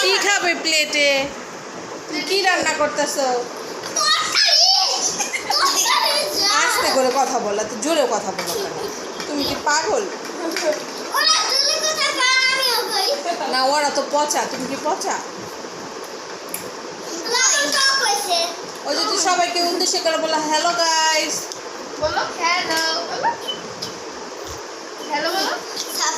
কি খাবে প্লেটে? তুমি কি রান্না করতেছো? আস্তে করে কথা বলা তো জোরে কথা বলো তুমি কি পাগল? না ওরা তো পচা তুমি কি পচা? ওই যদি সবাইকে উদ্দেশ্য করে বলো হ্যালো গাইস বলো হ্যালো বলো। হ্যালো বলো।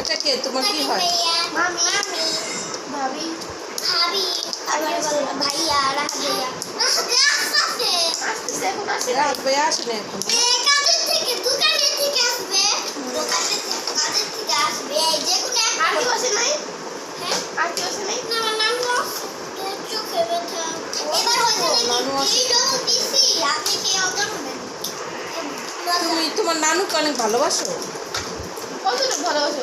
এটা কে? তোমার কি হয়? মামি ভাবি ভাইয়া রাহাত ভাইয়া। আসছে আসতেছে এখন আসে রাত ভাই আসেনি এখন। কাজের থেকে দোকানের থেকে আসবে। দোকানের থেকে কাজের থেকে আসবে। এই যে কোনো আর কেউ আসে নাই? হ্যাঁ? আর কেউ আসে নাই? না আমার নাম তো তোর চোখে ব্যথা। এবার হয়েছে নানু নাকি আসছে। এই ডোজ দিছি। আপনি কি অর্ডার করবেন তুমি তোমার নানুকে অনেক ভালোবাসো? কতটুকু ভালোবাসো?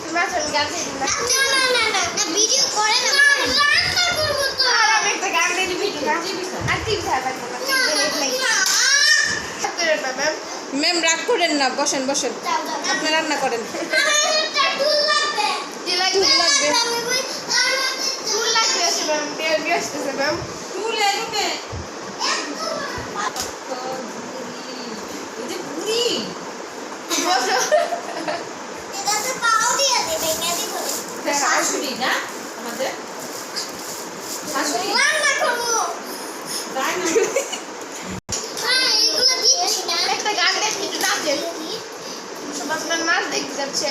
তোমার আমি গান না না না না ভিডিও করে না রান্না করব তো আর আমি একটা গান দিয়ে দিবি না আর টিভি ছাড়া না না না না ম্যাম ম্যাম রাগ করেন না বসেন বসেন। আপনি রান্না করেন। একটা লাগবে। কি লাগবে বই আর লাগবে আছে ম্যাম দিয়ে দিয়ে আসতেছে ম্যাম বসো এটাতে পাও দিয়ে দেবে কেদি বলে শাশুড়ি না আমাদের শাশুড়ি রান্না করব তাই না হ্যাঁ এগুলো দিচ্ছি না একটা গান দেখি একটু নাচেন সব আপনার নাচ দেখতে যাচ্ছে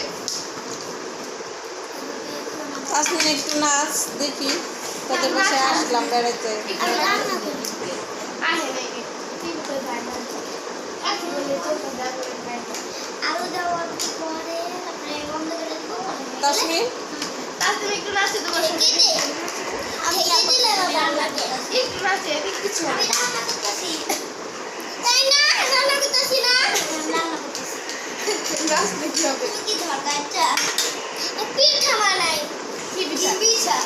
আসুন একটু নাচ দেখি। তোদের বাসায় আসলাম বেড়াতে আমি রান্না করি আহে নাই টিভি করে গান আজকে বলে চলতে যাবে আলু দেওয়ার পরে তারপরে বন্ধ করে দেবো। তাসমিন? একটু নাচতে তো আমি কেটে দিলে রান্না করে একটু নাচে কিছু আমি হবে রান্না করতেছি। তাই না? রান্না করতেছি না? রান্না করতেছি। নাচ দেখতে হবে? তুমি কি ধরকারটা পিঠা বানাই। কি কি পিঠা? পিঠা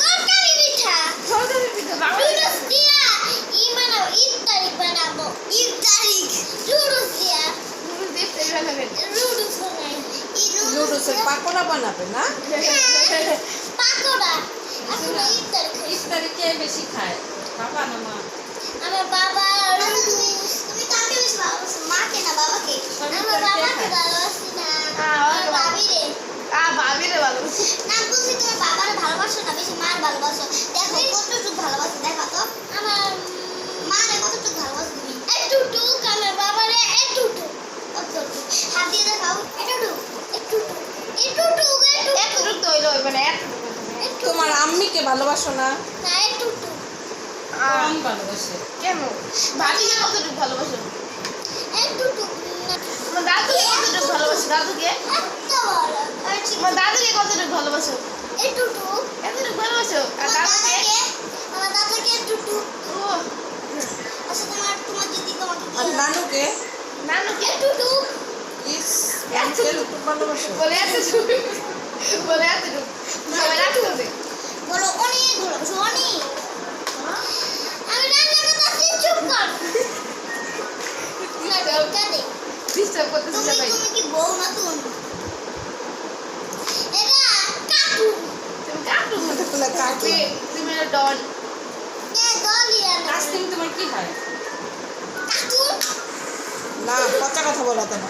তরকারি পিঠা। সরকারি পিঠা বাবা। নুডলস দিয়া ই বানাবো ইফতারি বানাবো। ইফতারি নুডলস দিয়া। দেখতে ভালো লাগে নুডলস বানাই। নুডলসের পাকোড়া বানাবে না? পাকোড়া। এখন ইফতারি ইফতারি কে বেশি খায়? বাবা না মা। আমার বাবা নুডলস তুমি কাকে বেশি ভালোবাসো? মাকে না বাবাকে? আমার বাবাকে ভালোবাসি না। হ্যাঁ, আমার আমাকে ভালো- আ ভাবিরে ভালো না বলছি তোমার বাবার ভালোবাসো না বেশি মার ভালোবাসো। দেখো কতটুকু ভালোবাসো দেখো তো। আমার মারে কতটুকু ভালোবাসো তুমি। একটুটুক আমার বাবারে একটুটুক কতটুক হাত দিয়ে দেখাও একটুটুক একটুটুক একটুটুক একটুটুক তো হইল মানে এতটুকু তোমার আম্মিকে ভালোবাসো না? না একটুটুক কম ভালোবাসে। কেন? ভাবিকে কতটুকু ভালোবাসো? একটুটুক দাদুকে কতটুকু ভালোবাসো? দাদুকে এত বড় আর ঠিক তোমার দাদুকে কতটুকু ভালোবাসো। একটুটুক এতটুকু ভালোবাসো? আর দাদুকে আমার দাদাকে একটুটুক ও। আচ্ছা তোমার তোমার দিদি তোমাকে কি আর নানুকে? নানুকে? একটুটুক ইস এতটুকু ভালোবাসো। বলে এতটুকু। বলে এতটুকু। সবাই রাখতে বলো অনেক ভালোবাসো অনেক। তুমি ডন কাস্টিং তোমার কি হয় না কথা বলো তো না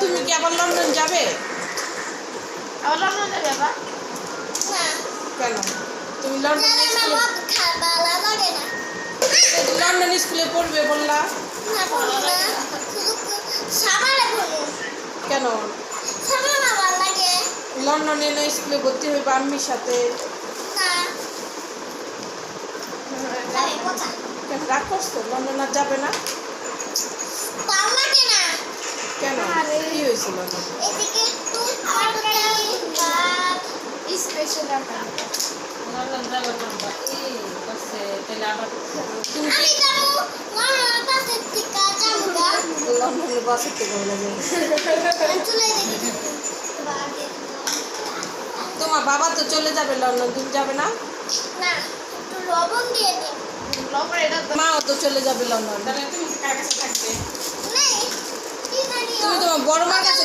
তুমি আবার লন্ডন যাবে? আবার লন্ডন যাবে আবার কেন তুমি লন্ডন লন্ডন স্কুলে পড়বে বললা। না। কেন? লন্ডনে না স্কুলে ভর্তি হইবে আম্মির সাথে? রাগ করছ লন্ডন আর যাবে না? কেন? আরে। কি হয়েছিল লন্ডন? থেকে বলে তোমার বাবা তো চলে যাবে লন্ডন তুমি যাবে না? না লবণ দিয়ে দিন লবণ এটা তো মাও তো চলে যাবে লন্ডন। তুমি কার কাছে থাকবে? নেই কি জানি তুমি তোমার বড় মা কাছে